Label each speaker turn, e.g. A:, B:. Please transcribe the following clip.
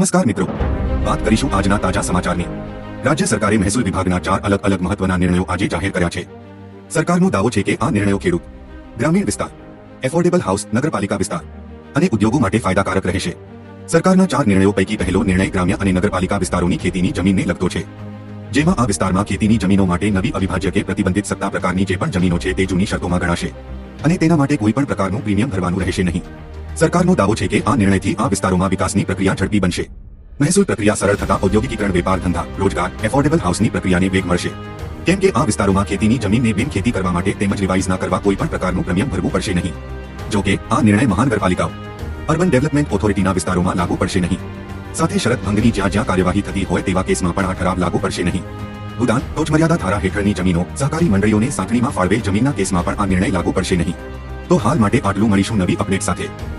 A: નમસ્કાર મિત્રો. વાત કરીશું આજના તાજા સમાચારની. રાજ્ય સરકારે મહેસૂલ વિભાગના ચાર અલગ અલગ મહત્વના નિર્ણયો આજે જાહેર કર્યા છે. સરકારનો દાવો છે કે આ નિર્ણયો ખેડૂત, ગ્રામીણ વિસ્તાર, એફોર્ડેબલ હાઉસ, નગરપાલિકા વિસ્તાર અને ઉદ્યોગો માટે ફાયદાકારક રહેશે. સરકારના ચાર નિર્ણયો પૈકી પહેલો નિર્ણય ગ્રામ્ય અને નગરપાલિકા વિસ્તારોની ખેતીની જમીનને લગતો છે. જેમાં આ વિસ્તારમાં ખેતીની જમીનો માટે નવી અવિભાજ્ય કે પ્રતિબંધિત સત્તા પ્રકારની જે પણ જમીનો છે તે જૂની શરતોમાં ગણાશે. અને તેના માટે કોઈ પણ પ્રકારનું પ્રીમિયમ ભરવાનું રહેશે નહીં. સરકારનો દાવો છે કે આ નિર્ણયથી આ વિસ્તારોમાં વિકાસની પ્રક્રિયા ઝડપી બનશે. મહેસૂલ પ્રક્રિયા સરળ થતા ઔદ્યોગિકીકરણ વેપાર, ધંધા, રોજગાર, એફોર્ડેબલ હાઉસની પ્રક્રિયાને વેગ મળશે. કેમ કે આ વિસ્તારોમાં ખેતીની જમીનને બિન ખેતી કરવા માટે તેમજ રિવાઇઝ ના કરવા કોઈ પણ પ્રકારનું પ્રીમિયમ ભરવું પડશે નહીં. જો આ નિર્ણય મહાનગરપાલિકાઓ અર્બન ડેવલપમેન્ટ ઓથોરિટીના વિસ્તારોમાં લાગુ પડશે નહીં. સાથે શરત ભંગની જ્યાં જ્યાં કાર્યવાહી થતી હોય તેવા કેસમાં પણ આ ઠરાવ લાગુ પડશે નહીં. ઉદાન ટોચમર્યાદા ધારા હેઠળની જમીનો, સહકારી મંડળીઓને સાંકળીમાં ફાળવેલ જમીનના કેસમાં પણ આ નિર્ણય લાગુ પડશે નહીં. તો હાલ માટે આટલું મળીશું નવી અપડેટ સાથે.